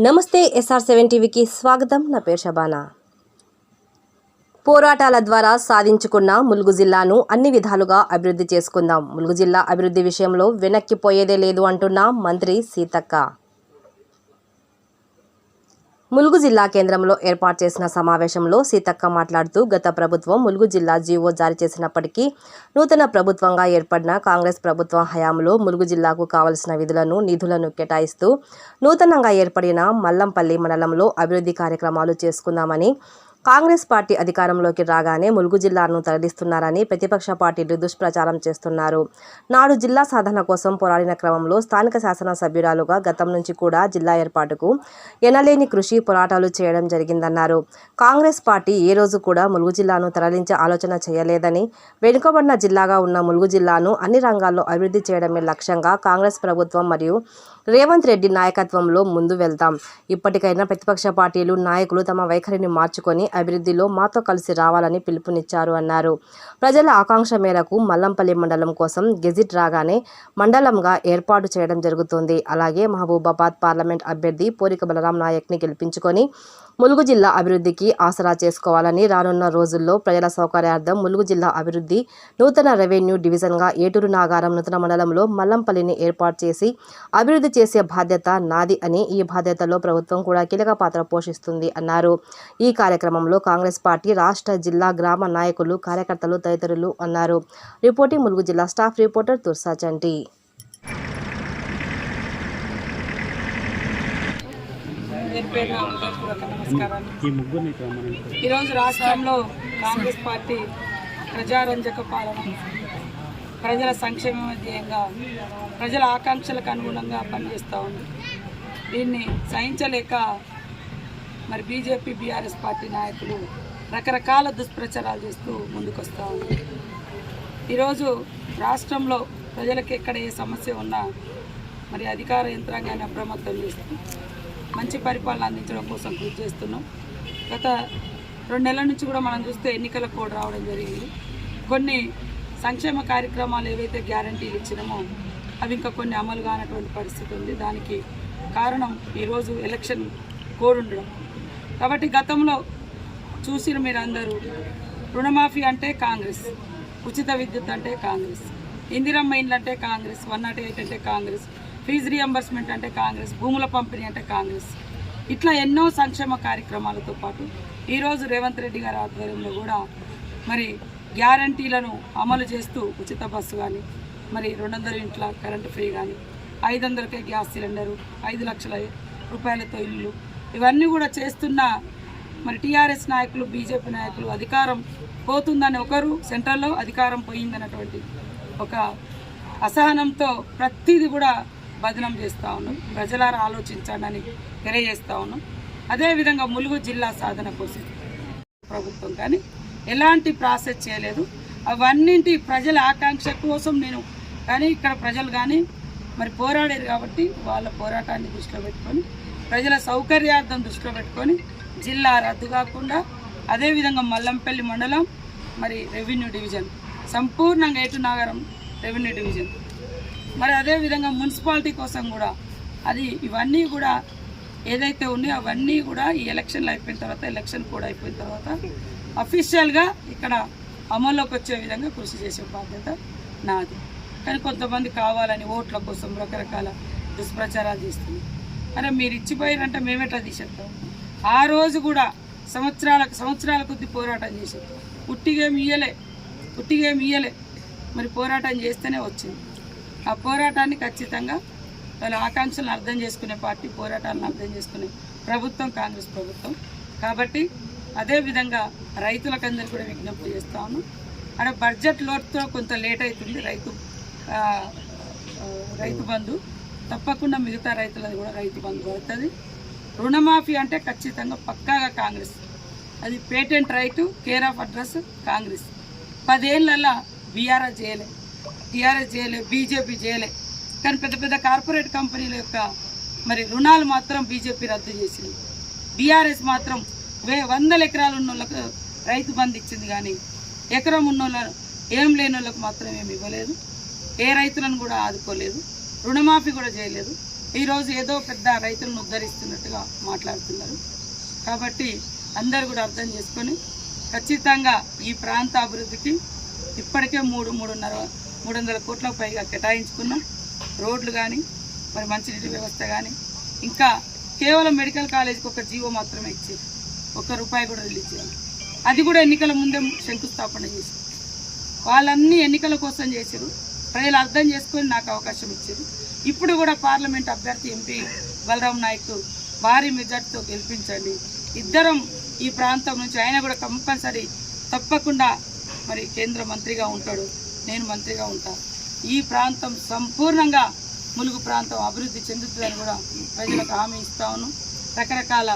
నమస్తే SR seven టీవీకి స్వాగతం. నా పేరు షబానా. పోరాటాల ద్వారా సాధించుకున్న ములుగు జిల్లాను అన్ని విధాలుగా అభివృద్ధి చేసుకుందాం. ములుగు జిల్లా అభివృద్ధి విషయంలో వెనక్కిపోయేదే లేదు అంటున్న మంత్రి సీతక్క. ములుగు జిల్లా కేంద్రంలో ఏర్పాటు చేసిన సమావేశంలో సీతక్క మాట్లాడుతూ గత ప్రభుత్వం ములుగు జిల్లా జీవో జారీ చేసినప్పటికీ నూతన ప్రభుత్వంగా ఏర్పడిన కాంగ్రెస్ ప్రభుత్వం హయాంలో ములుగు జిల్లాకు కావలసిన విధులను నిధులను కేటాయిస్తూ నూతనంగా ఏర్పడిన మల్లంపల్లి మండలంలో అభివృద్ధి కార్యక్రమాలు చేసుకుందామని కాంగ్రెస్ పార్టీ అధికారంలోకి రాగానే ములుగు జిల్లాను తరలిస్తున్నారని ప్రతిపక్ష పార్టీలు దుష్ప్రచారం చేస్తున్నారు. నాడు జిల్లా సాధన కోసం పోరాడిన క్రమంలో స్థానిక శాసనసభ్యురాలుగా గతం నుంచి కూడా జిల్లా ఏర్పాటుకు ఎనలేని కృషి పోరాటాలు చేయడం జరిగిందన్నారు. కాంగ్రెస్ పార్టీ ఏ రోజు కూడా ములుగు జిల్లాను తరలించే ఆలోచన చేయలేదని వెనుకబడిన జిల్లాగా ఉన్న ములుగు జిల్లాను అన్ని రంగాల్లో అభివృద్ధి చేయడమే లక్ష్యంగా కాంగ్రెస్ ప్రభుత్వం మరియు రేవంత్ రెడ్డి నాయకత్వంలో ముందు వెళ్తాం. ఇప్పటికైనా ప్రతిపక్ష పార్టీలు నాయకులు తమ వైఖరిని మార్చుకొని అభివృద్ధిలో మాతో కలిసి రావాలని పిలుపునిచ్చారు అన్నారు. ప్రజల ఆకాంక్ష మేరకు మల్లంపల్లి మండలం కోసం గెజిట్ రాగానే మండలంగా ఏర్పాటు చేయడం జరుగుతుంది. అలాగే మహబూబాబాద్ పార్లమెంట్ అభ్యర్థి పోరిక బలరాం నాయక్ని గెలిపించుకొని ములుగు జిల్లా అభివృద్ధికి ఆసరా చేసుకోవాలని రానున్న రోజుల్లో ప్రజల సౌకర్యార్థం ములుగు జిల్లా అభివృద్ధి నూతన రెవెన్యూ డివిజన్గా ఏటూరు నాగారం నూతన మండలంలో మల్లంపల్లిని ఏర్పాటు చేసి అభివృద్ధి చేసే బాధ్యత నాది అని ఈ బాధ్యతలో ప్రభుత్వం కూడా కీలక పాత్ర పోషిస్తుంది అన్నారు. ఈ కార్యక్రమంలో కాంగ్రెస్ పార్టీ రాష్ట్ర జిల్లా గ్రామ నాయకులు కార్యకర్తలు తదితరులు అన్నారు. రిపోర్టింగ్ ములుగు జిల్లా స్టాఫ్ రిపోర్టర్ తుర్సా చంటి. పేరు పేరున హృదయపూర్వక నమస్కారాలు. ఈరోజు రాష్ట్రంలో కాంగ్రెస్ పార్టీ ప్రజారంజక పాలన ప్రజల సంక్షేమ ధ్యేయంగా ప్రజల ఆకాంక్షలకు అనుగుణంగా పనిచేస్తూ ఉంది. దీన్ని సహించలేక మరి బీజేపీ బీఆర్ఎస్ పార్టీ నాయకులు రకరకాల దుష్ప్రచారాలు చేస్తూ ముందుకొస్తూ ఉంది ఈరోజు రాష్ట్రంలో ప్రజలకు ఎక్కడ ఏ సమస్య ఉన్నా మరి అధికార యంత్రాంగాన్ని అప్రమత్తం చేస్తూ మంచి పరిపాలన అందించడం కోసం కృషి చేస్తున్నాం. గత రెండు నెలల నుంచి కూడా మనం చూస్తే ఎన్నికల కోడ్ రావడం జరిగింది. కొన్ని సంక్షేమ కార్యక్రమాలు ఏవైతే గ్యారంటీలు ఇచ్చినామో అవి ఇంకా కొన్ని అమలు కానటువంటి పరిస్థితి ఉంది. దానికి కారణం ఈరోజు ఎలక్షన్ కోడ్ ఉండడం కాబట్టి గతంలో చూసిన మీరందరూ రుణమాఫీ అంటే కాంగ్రెస్ ఉచిత విద్యుత్ అంటే కాంగ్రెస్ ఇందిరమ్మ ఇండ్లు అంటే కాంగ్రెస్ వన్ నాట్ ఎయిట్ అంటే కాంగ్రెస్ ఫీజు రియంబర్స్మెంట్ అంటే కాంగ్రెస్ భూముల పంపిణీ అంటే కాంగ్రెస్. ఇట్లా ఎన్నో సంక్షేమ కార్యక్రమాలతో పాటు ఈరోజు రేవంత్ రెడ్డి గారి ఆధ్వర్యంలో కూడా మరి గ్యారంటీలను అమలు చేస్తూ ఉచిత బస్సు కానీ మరి రెండు వందల ఇంట్ల కరెంటు ఫ్రీ కానీ ఐదు వందలకే గ్యాస్ సిలిండరు ఐదు లక్షల రూపాయలతో ఇల్లు ఇవన్నీ కూడా చేస్తున్న మరి టీఆర్ఎస్ నాయకులు బీజేపీ నాయకులు అధికారం పోతుందని ఒకరు సెంట్రల్లో అధికారం పోయిందన్నటువంటి ఒక అసహనంతో ప్రతిదీ కూడా భజనం చేస్తూ ఉన్నాం. ప్రజలారా ఆలోచించాలని తెలియజేస్తూ ఉన్నాం. అదేవిధంగా ములుగు జిల్లా సాధన కోసం ప్రభుత్వం కానీ ఎలాంటి ప్రాసెస్ చేయలేదు. అవన్నింటి ప్రజల ఆకాంక్ష కోసం నేను కానీ ఇక్కడ ప్రజలు కానీ మరి పోరాడారు కాబట్టి వాళ్ళ పోరాటాన్ని దృష్టిలో పెట్టుకొని ప్రజల సౌకర్యార్థం దృష్టిలో పెట్టుకొని జిల్లా రద్దు కాకుండా అదేవిధంగా మల్లంపల్లి మండలం మరి రెవెన్యూ డివిజన్ సంపూర్ణంగా ఏటు నగరం రెవెన్యూ డివిజన్ మరి అదేవిధంగా మున్సిపాలిటీ కోసం కూడా అది ఇవన్నీ కూడా ఏదైతే ఉన్నాయో అవన్నీ కూడా ఈ ఎలక్షన్లు అయిపోయిన తర్వాత ఎలక్షన్ కూడా అయిపోయిన తర్వాత అఫీషియల్గా ఇక్కడ అమల్లోకి వచ్చే విధంగా కృషి చేసే బాధ్యత నాది. కానీ కొంతమంది కావాలని ఓట్ల కోసం రకరకాల దుష్ప్రచారాలు చేస్తుంది అరే మీరు ఇచ్చిపోయారంటే మేమెట్లా తీసేస్తాం? ఆ రోజు కూడా సంవత్సరాలకు సంవత్సరాల కొద్ది పోరాటం చేసాం పుట్టిగేమి ఇయ్యలే పుట్టిగేమి ఇయ్యలే. మరి పోరాటం చేస్తేనే వచ్చింది. ఆ పోరాటాన్ని ఖచ్చితంగా వాళ్ళ ఆకాంక్షలను అర్థం చేసుకునే పార్టీ పోరాటాలను అర్థం చేసుకునే ప్రభుత్వం కాంగ్రెస్ ప్రభుత్వం. కాబట్టి అదేవిధంగా రైతులకు అందరికీ కూడా విజ్ఞప్తి చేస్తాను ఉన్నాం. అక్కడ బడ్జెట్ లోటుతో కొంత లేట్ అవుతుంది. రైతు రైతు బంధు. తప్పకుండా మిగతా రైతులది కూడా రైతు బంధు పడుతుంది. రుణమాఫీ అంటే ఖచ్చితంగా పక్కాగా కాంగ్రెస్. అది patent right care of address Congress. పదేళ్ళల్లా BRS చేయలేదు టీఆర్ఎస్ చేయలే బీజేపీ చేయలే కానీ పెద్ద పెద్ద కార్పొరేట్ కంపెనీల యొక్క మరి రుణాలు మాత్రం బీజేపీ రద్దు చేసింది. బీఆర్ఎస్ మాత్రం వే వందల ఎకరాలు ఉన్న వాళ్ళకు రైతు బంధు ఇచ్చింది కానీ ఎకరం ఉన్న ఏం లేని వాళ్ళకు మాత్రం ఏమి ఇవ్వలేదు. ఏ రైతులను కూడా ఆదుకోలేదు. రుణమాఫీ కూడా చేయలేదు. ఈరోజు ఏదో పెద్ద రైతులను ఉద్ధరిస్తున్నట్టుగా మాట్లాడుతున్నారు. కాబట్టి అందరు కూడా అర్థం చేసుకొని ఖచ్చితంగా ఈ ప్రాంత అభివృద్ధికి ఇప్పటికే మూడు మూడున్నర మూడు వందల కోట్లకు పైగా కేటాయించుకున్నాం. రోడ్లు కానీ మరి మంచినీటి వ్యవస్థ కానీ ఇంకా కేవలం మెడికల్ కాలేజీకి ఒక జీవో మాత్రమే ఇచ్చారు ఒక్క రూపాయి కూడా రిలీజ్ చేయాలి. అది కూడా ఎన్నికల ముందే శంకుస్థాపన చేశారు. వాళ్ళన్నీ ఎన్నికల కోసం చేశారు. ప్రజలు అర్థం చేసుకొని నాకు అవకాశం ఇచ్చారు. ఇప్పుడు కూడా పార్లమెంట్ అభ్యర్థి ఎంపీ బలరాం నాయక్ భారీ మెజార్టీతో గెలిపించండి. ఇద్దరం ఈ ప్రాంతం నుంచి ఆయన కూడా కంపల్సరీ తప్పకుండా మరి కేంద్ర మంత్రిగా ఉంటాడు. నేను మంత్రిగా ఉంటా. ఈ ప్రాంతం సంపూర్ణంగా ములుగు ప్రాంతం అభివృద్ధి చెందుతుందని కూడా ప్రజలకు హామీ ఇస్తాను రకరకాల